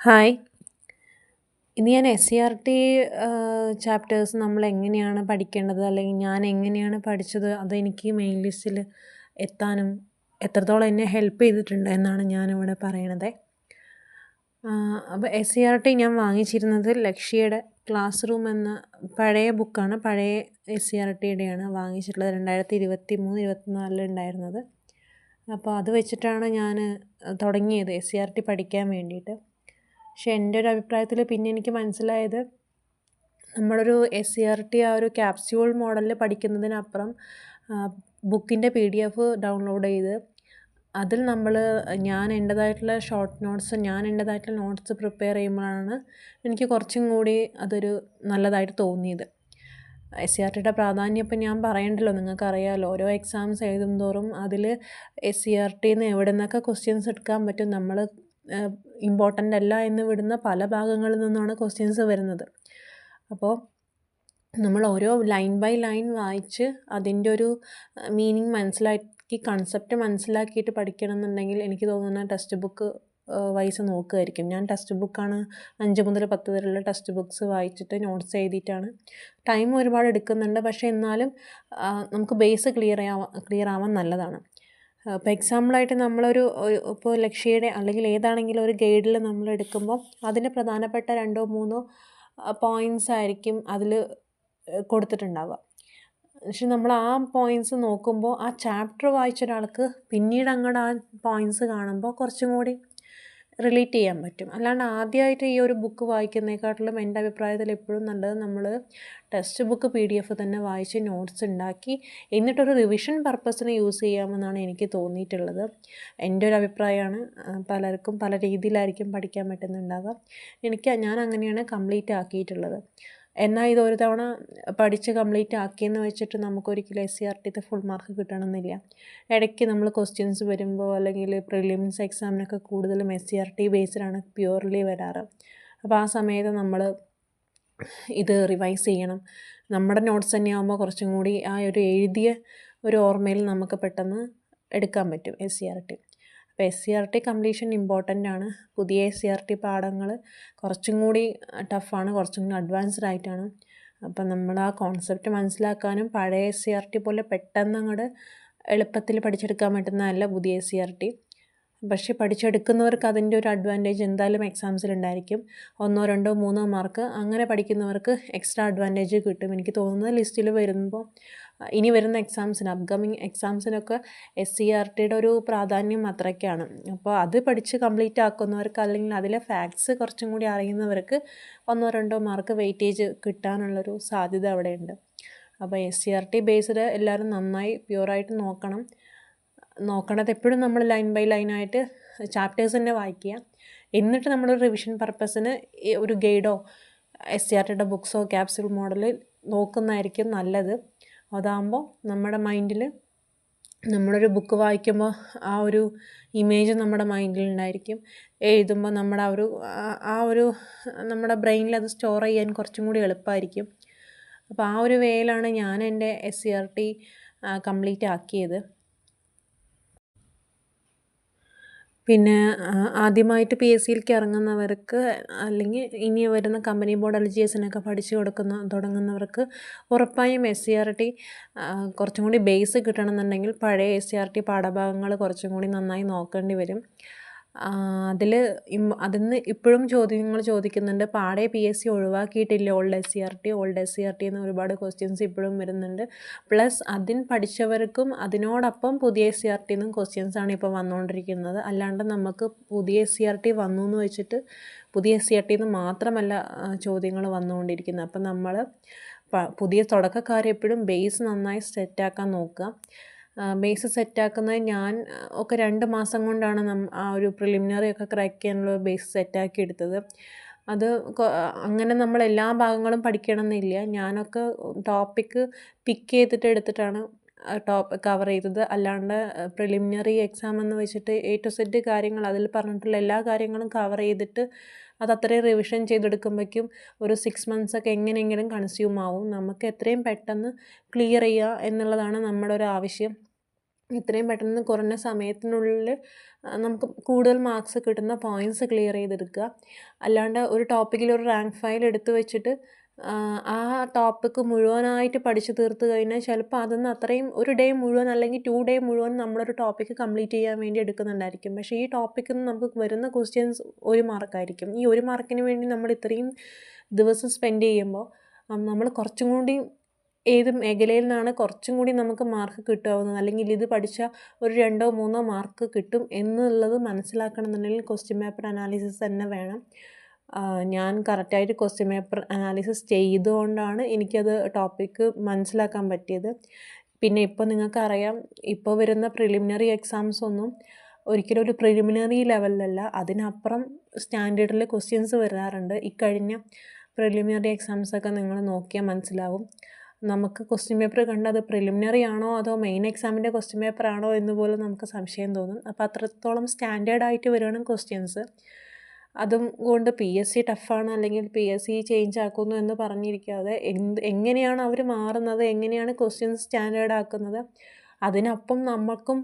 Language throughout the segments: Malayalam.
ഹായ്. ഇന്ന് ഞാൻ S C R T chapters നമ്മൾ എങ്ങനെയാണ് പഠിക്കേണ്ടത്? അല്ലെങ്കിൽ ഞാൻ എങ്ങനെയാണ് പഠിച്ചത്? അതെനിക്ക് മെയിൻ ലിസ്റ്റിൽ എത്താനും എത്രത്തോളം എന്നെ ഹെൽപ്പ് ചെയ്തിട്ടുണ്ട് എന്നാണ് ഞാനിവിടെ പറയണത്. അപ്പോൾ എസ് സി ആർ ടി ഞാൻ വാങ്ങിച്ചിരുന്നത് ലക്ഷ്യയുടെ ക്ലാസ് റൂം എന്ന പഴയ ബുക്കാണ് പഴയ എസ് സി ആർ ടിയുടെയാണ് വാങ്ങിച്ചിട്ടുള്ളത്. രണ്ടായിരത്തി ഇരുപത്തി മൂന്ന് ഇരുപത്തി നാലിൽ ഉണ്ടായിരുന്നത്. അപ്പോൾ അത് വെച്ചിട്ടാണ് ഞാൻ തുടങ്ങിയത് എസ് സി ആർ ടി പഠിക്കാൻ വേണ്ടിയിട്ട്. പക്ഷേ എന്റെ ഒരു അഭിപ്രായത്തിൽ പിന്നെ എനിക്ക് മനസ്സിലായത് നമ്മളൊരു എസ് സി ആർ ടി ആ ഒരു ക്യാപ്സ്യൂൾ മോഡലിൽ പഠിക്കുന്നതിനപ്പുറം ബുക്കിന്റെ പി ഡി എഫ് ഡൗൺലോഡ് ചെയ്ത് അതിൽ നമ്മൾ ഞാൻ എന്റേതായിട്ടുള്ള ഷോർട്ട് നോട്ട്സ് ഞാൻ എന്റേതായിട്ടുള്ള നോട്ട്സ് പ്രിപ്പയർ ചെയ്യുമ്പോഴാണ് എനിക്ക് കുറച്ചും കൂടി അതൊരു നല്ലതായിട്ട് തോന്നിയത്. എസ് സി ആർ ടിയുടെ പ്രാധാന്യം ഇപ്പം ഞാൻ പറയണ്ടല്ലോ നിങ്ങൾക്കറിയാമല്ലോ ഓരോ എക്സാംസ് എഴുതും തോറും അതിൽ എസ് സി ആർ ടിന്ന് എവിടെ നിന്നൊക്കെ ക്വസ്റ്റ്യൻസ് എടുക്കാൻ പറ്റും. നമ്മൾ ഇമ്പോർട്ടന്റ് അല്ല എന്ന് വിടുന്ന പല ഭാഗങ്ങളിൽ നിന്നാണ് ക്വസ്റ്റ്യൻസ് വരുന്നത്. അപ്പോൾ നമ്മൾ ഓരോ ലൈൻ ബൈ ലൈൻ വായിച്ച് അതിന്റെ ഒരു മീനിങ് മനസ്സിലാക്കി കൺസെപ്റ്റ് മനസ്സിലാക്കിയിട്ട് പഠിക്കണം എന്നുണ്ടെങ്കിൽ എനിക്ക് തോന്നുന്ന ടെക്സ്റ്റ് ബുക്ക് വൈസ് നോക്കുമായിരിക്കും ഞാൻ ടെക്സ്റ്റ് ബുക്കാണ് അഞ്ച് മുതൽ പത്ത് വരെയുള്ള ടെക്സ്റ്റ് ബുക്ക്സ് വായിച്ചിട്ട് നോട്ട്സ് എഴുതിയിട്ടാണ്. ടൈം ഒരുപാട് എടുക്കുന്നുണ്ട്. പക്ഷേ എന്നാലും നമുക്ക് ബേസ് ക്ലിയർ ആവാൻ ക്ലിയർ ആവാൻ നല്ലതാണ്. ഇപ്പോൾ എക്സാമ്പിളായിട്ട് നമ്മളൊരു ഇപ്പോൾ ലക്ഷ്യയുടെ അല്ലെങ്കിൽ ഏതാണെങ്കിലും ഒരു ഗൈഡിൽ നമ്മൾ എടുക്കുമ്പോൾ അതിന് പ്രധാനപ്പെട്ട രണ്ടോ മൂന്നോ പോയിന്റ്സ് ആയിരിക്കും അതിൽ കൊടുത്തിട്ടുണ്ടാവുക. പക്ഷെ നമ്മൾ ആ പോയിന്റ്സ് നോക്കുമ്പോൾ ആ ചാപ്റ്റർ വായിച്ച ഒരാൾക്ക് പിന്നീട് അങ്ങോട്ട് ആ പോയിന്റ്സ് കാണുമ്പോൾ കുറച്ചും കൂടി റിലേറ്റ് ചെയ്യാൻ പറ്റും. അല്ലാണ്ട് ആദ്യമായിട്ട് ഈ ഒരു ബുക്ക് വായിക്കുന്നതിനെക്കാട്ടിലും എന്റെ അഭിപ്രായത്തിൽ എപ്പോഴും നല്ലത് നമ്മൾ text book P D F തന്നെ വായിച്ച് നോട്ട്സ് ഉണ്ടാക്കി എന്നിട്ടൊരു റിവിഷൻ പർപ്പസിന് യൂസ് ചെയ്യാമെന്നാണ് എനിക്ക് തോന്നിയിട്ടുള്ളത്. എന്റെ ഒരു അഭിപ്രായമാണ്. പലർക്കും പല രീതിയിലായിരിക്കും പഠിക്കാൻ പറ്റുന്നുണ്ടാവുക. എനിക്ക് ഞാൻ അങ്ങനെയാണ് കംപ്ലീറ്റ് ആക്കിയിട്ടുള്ളത്. എന്നാൽ ഇത് ഒരു തവണ പഠിച്ച് കംപ്ലീറ്റ് ആക്കിയെന്ന് വെച്ചിട്ട് നമുക്കൊരിക്കലും എസ് സി ആർ ടിത്തെ ഫുൾ മാർക്ക് കിട്ടണമെന്നില്ല. ഇടയ്ക്ക് നമ്മൾ ക്വസ്റ്റ്യൻസ് വരുമ്പോൾ അല്ലെങ്കിൽ പ്രിലിംസ് എക്സാമിനൊക്കെ കൂടുതലും എസ് സി ആർ ടി ബേസ്ഡാണ് പ്യുവർലി വരാറ്. അപ്പോൾ ആ സമയത്ത് നമ്മൾ ഇത് റിവൈസ് ചെയ്യണം. നമ്മുടെ നോട്ട്സ് തന്നെ ആകുമ്പോൾ കുറച്ചും കൂടി ആ ഒരു എഴുതിയ ഒരു ഓർമ്മയിൽ നമുക്ക് പെട്ടെന്ന് എടുക്കാൻ പറ്റും എസ് സി ആർ ടി അപ്പോൾ S C R T completion important ആണ്. പുതിയ എസ് സി ആർ ടി പാഠങ്ങൾ കുറച്ചും കൂടി ടഫാണ് കുറച്ചും കൂടി അഡ്വാൻസ്ഡ് ആയിട്ടാണ്. അപ്പം നമ്മൾ ആ കോൺസെപ്റ്റ് മനസ്സിലാക്കാനും പഴയ എസ് സി ആർ ടി പോലെ പെട്ടെന്ന് അങ്ങോട്ട് എളുപ്പത്തിൽ പഠിച്ചെടുക്കാൻ പറ്റുന്നതല്ല പുതിയ എസ് സി ആർ ടി പക്ഷേ പഠിച്ചെടുക്കുന്നവർക്ക് അതിന്റെ ഒരു അഡ്വാന്റേജ് എന്തായാലും എക്സാംസിൽ ഉണ്ടായിരിക്കും. ഒന്നോ രണ്ടോ മൂന്നോ മാർക്ക് അങ്ങനെ പഠിക്കുന്നവർക്ക് എക്സ്ട്രാ അഡ്വാന്റേജ് കിട്ടും. എനിക്ക് തോന്നുന്നത് ലിസ്റ്റിൽ വരുമ്പോൾ ഇനി വരുന്ന എക്സാംസിന് അപ്കമിങ് എക്സാംസിനൊക്കെ എസ് സി ആർ ടിയുടെ ഒരു പ്രാധാന്യം അത്രയ്ക്കാണ്. അപ്പോൾ അത് പഠിച്ച് കംപ്ലീറ്റ് ആക്കുന്നവർക്ക് അല്ലെങ്കിൽ അതിലെ ഫാക്ട്സ് കുറച്ചും കൂടി അറിയുന്നവർക്ക് ഒന്നോ രണ്ടോ മാർക്ക് വെയിറ്റേജ് കിട്ടാനുള്ളൊരു സാധ്യത അവിടെയുണ്ട്. അപ്പോൾ S C R T based എല്ലാവരും നന്നായി പ്യുവറായിട്ട് നോക്കണം. നോക്കണത് എപ്പോഴും നമ്മൾ ലൈൻ ബൈ ലൈനായിട്ട് ചാപ്റ്റേഴ്സ് തന്നെ വായിക്കുക. എന്നിട്ട് നമ്മൾ റിവിഷൻ പർപ്പസിന് ഒരു ഗൈഡോ എസ് സി ആർ ടിയുടെ ബുക്സോ ക്യാപ്സ്യൂൾ മോഡൽ നോക്കുന്നതായിരിക്കും നല്ലത്. അതാകുമ്പോൾ നമ്മുടെ മൈൻഡിൽ നമ്മളൊരു ബുക്ക് വായിക്കുമ്പോൾ ആ ഒരു ഇമേജ് നമ്മുടെ മൈൻഡിൽ ഉണ്ടായിരിക്കും. എഴുതുമ്പോൾ നമ്മുടെ ആ ഒരു ആ ഒരു നമ്മുടെ ബ്രെയിനിൽ അത് സ്റ്റോർ ചെയ്യാൻ കുറച്ചും കൂടി എളുപ്പമായിരിക്കും അപ്പോൾ ആ ഒരു വേയിലാണ് ഞാൻ എന്റെ S C R T complete ആക്കിയത്. പിന്നെ ആദ്യമായിട്ട് പി എസ് സിയിലേക്ക് ഇറങ്ങുന്നവർക്ക് അല്ലെങ്കിൽ ഇനി വരുന്ന കമ്പനി ബോർഡ് എൽ ജി എസിനൊക്കെ പഠിച്ചു കൊടുക്കുന്ന തുടങ്ങുന്നവർക്ക് ഉറപ്പായും എസ് സി ആർ ടി കുറച്ചും കൂടി ബേസ് കിട്ടണമെന്നുണ്ടെങ്കിൽ പഴയ എസ് സി ആർ ടി പാഠഭാഗങ്ങൾ കുറച്ചും കൂടി നന്നായി നോക്കേണ്ടി വരും. അതിൽ അതിൽ നിന്ന് ഇപ്പോഴും ചോദ്യങ്ങൾ ചോദിക്കുന്നുണ്ട്. പാടെ P S C ഒഴിവാക്കിയിട്ടില്ല? Old S C R T old S C R T എന്ന് ഒരുപാട് ക്വസ്റ്റ്യൻസ് ഇപ്പോഴും വരുന്നുണ്ട്. പ്ലസ് അതിൻ പഠിച്ചവർക്കും അതിനോടൊപ്പം പുതിയ എസ് സി ആർ ടി നിന്നും ക്വസ്റ്റ്യൻസാണ് ഇപ്പോൾ വന്നുകൊണ്ടിരിക്കുന്നത് അല്ലാണ്ട് നമുക്ക് പുതിയ എസ് സി ആർ ടി വന്നു എന്ന് വെച്ചിട്ട് പുതിയ എസ് സി ആർ ടി എന്ന് മാത്രമല്ല ചോദ്യങ്ങൾ വന്നുകൊണ്ടിരിക്കുന്നത് അപ്പം നമ്മൾ പുതിയ തുടക്കക്കാരെപ്പോഴും ബേസ് നന്നായി സെറ്റാക്കാൻ നോക്കുക. ബേസ് സെറ്റാക്കുന്നത് ഞാൻ ഒക്കെ രണ്ട് മാസം കൊണ്ടാണ് നം ആ ഒരു പ്രിലിമിനറി ഒക്കെ ക്രാക്ക് ചെയ്യാനുള്ള ബേസ് സെറ്റാക്കി എടുത്തത്. അത് അങ്ങനെ നമ്മൾ എല്ലാ ഭാഗങ്ങളും പഠിക്കണമെന്നില്ല. ഞാനൊക്കെ ടോപ്പിക്ക് പിക്ക് ചെയ്തിട്ട് എടുത്തിട്ടാണ് ടോപ്പ് കവർ ചെയ്തത്. അല്ലാണ്ട് പ്രിലിമിനറി എക്സാം എന്ന് വെച്ചിട്ട് എ ടു സെറ്റ് കാര്യങ്ങൾ അതിൽ പറഞ്ഞിട്ടുള്ള എല്ലാ കാര്യങ്ങളും കവർ ചെയ്തിട്ട് അത് അത്രയും റിവിഷൻ ചെയ്തെടുക്കുമ്പോഴേക്കും ഒരു സിക്സ് മന്ത്സ് ഒക്കെ എങ്ങനെയെങ്കിലും കൺസ്യൂം ആവും. നമുക്ക് എത്രയും പെട്ടെന്ന് ക്ലിയർ ചെയ്യുക എന്നുള്ളതാണ് നമ്മുടെ ഒരു ആവശ്യം. എത്രയും പെട്ടെന്ന് കുറഞ്ഞ സമയത്തിനുള്ളിൽ നമുക്ക് കൂടുതൽ മാർക്സ് കിട്ടുന്ന പോയിന്റ്സ് ക്ലിയർ ചെയ്തെടുക്കുക. അല്ലാണ്ട് ഒരു ടോപ്പിക്കിൽ ഒരു റാങ്ക് ഫയൽ എടുത്തു വെച്ചിട്ട് ആ ടോപ്പിക്ക് മുഴുവനായിട്ട് പഠിച്ചു തീർത്ത് കഴിഞ്ഞാൽ ചിലപ്പോൾ അതൊന്ന് അത്രയും ഒരു ഡേ മുഴുവൻ അല്ലെങ്കിൽ ടു ഡേ മുഴുവൻ നമ്മളൊരു ടോപ്പിക്ക് കംപ്ലീറ്റ് ചെയ്യാൻ വേണ്ടി എടുക്കുന്നുണ്ടായിരിക്കും. പക്ഷേ ഈ ടോപ്പിക്കിൽ നിന്ന് നമുക്ക് വരുന്ന ക്വസ്റ്റ്യൻസ് ഒരു മാർക്കായിരിക്കും ഈ ഒരു മാർക്കിന് വേണ്ടി നമ്മൾ ഇത്രയും ദിവസം സ്പെൻഡ് ചെയ്യുമ്പോൾ നമ്മൾ കുറച്ചും കൂടി ഏത് മേഖലയിൽ നിന്നാണ് കുറച്ചും കൂടി നമുക്ക് മാർക്ക് കിട്ടാവുന്നത്? അല്ലെങ്കിൽ ഇത് പഠിച്ചാൽ ഒരു രണ്ടോ മൂന്നോ മാർക്ക് കിട്ടും എന്നുള്ളത് മനസ്സിലാക്കണമെന്നുണ്ടെങ്കിൽ ക്വസ്റ്റ്യൻ പേപ്പർ അനാലിസിസ് തന്നെ വേണം. ഞാൻ കറക്റ്റായിട്ട് ക്വസ്റ്റ്യൻ പേപ്പർ അനാലിസിസ് ചെയ്തുകൊണ്ടാണ് എനിക്കത് ടോപ്പിക്ക് മനസ്സിലാക്കാൻ പറ്റിയത്. പിന്നെ ഇപ്പോൾ നിങ്ങൾക്കറിയാം ഇപ്പോൾ വരുന്ന പ്രിലിമിനറി എക്സാംസ് ഒന്നും ഒരിക്കലും ഒരു പ്രിലിമിനറി ലെവലിലല്ല അതിനപ്പുറം സ്റ്റാൻഡേർഡിൽ ക്വസ്റ്റ്യൻസ് വരാറുണ്ട്. ഇക്കഴിഞ്ഞ പ്രിലിമിനറി എക്സാംസൊക്കെ നിങ്ങൾ നോക്കിയാൽ മനസ്സിലാവും. നമുക്ക് ക്വസ്റ്റ്യൻ പേപ്പർ കണ്ട് അത് പ്രിലിമിനറി ആണോ അതോ മെയിൻ എക്സാമിന്റെ ക്വസ്റ്റ്യൻ പേപ്പർ ആണോ എന്ന് പോലും നമുക്ക് സംശയം തോന്നും. അപ്പോൾ അത്രത്തോളം സ്റ്റാൻഡേർഡ് ആയിട്ട് വരികയാണ് ക്വസ്റ്റ്യൻസ് അതും കൊണ്ട് പി എസ് സി ടഫാണ് അല്ലെങ്കിൽ പി എസ് സി ചേഞ്ച് ആക്കുന്നു എന്ന് പറഞ്ഞിരിക്കാതെ എന്ത് എങ്ങനെയാണ് അവർ മാറുന്നത് എങ്ങനെയാണ് ക്വസ്റ്റ്യൻസ് സ്റ്റാൻഡേർഡ് ആക്കുന്നത് അതിനൊപ്പം നമ്മൾക്കും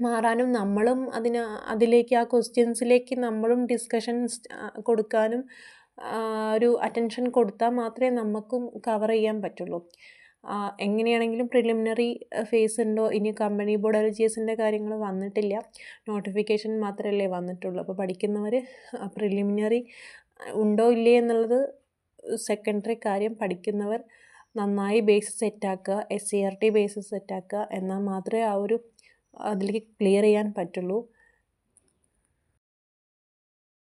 മാറാനും നമ്മളും അതിന് അതിലേക്ക് ആ ക്വസ്റ്റ്യൻസിലേക്ക് നമ്മളും ഡിസ്കഷൻസ് കൊടുക്കാനും ഒരു അറ്റൻഷൻ കൊടുത്താൽ മാത്രമേ നമുക്കും കവർ ചെയ്യാൻ പറ്റുള്ളൂ. എങ്ങനെയാണെങ്കിലും പ്രിലിമിനറി ഫേസ് ഉണ്ടോ? ഇനി കമ്പനി ബോർഡ് എൽ ജി എസിന്റെ കാര്യങ്ങൾ വന്നിട്ടില്ല. നോട്ടിഫിക്കേഷൻ മാത്രമല്ലേ വന്നിട്ടുള്ളൂ. അപ്പോൾ പഠിക്കുന്നവർ പ്രിലിമിനറി ഉണ്ടോ ഇല്ലേ എന്നുള്ളത് സെക്കൻഡറി കാര്യം പഠിക്കുന്നവർ നന്നായി base സെറ്റാക്കുക S C R T base സെറ്റാക്കുക എന്നാൽ മാത്രമേ ആ ഒരു അതിലേക്ക് ക്ലിയർ ചെയ്യാൻ പറ്റുള്ളൂ.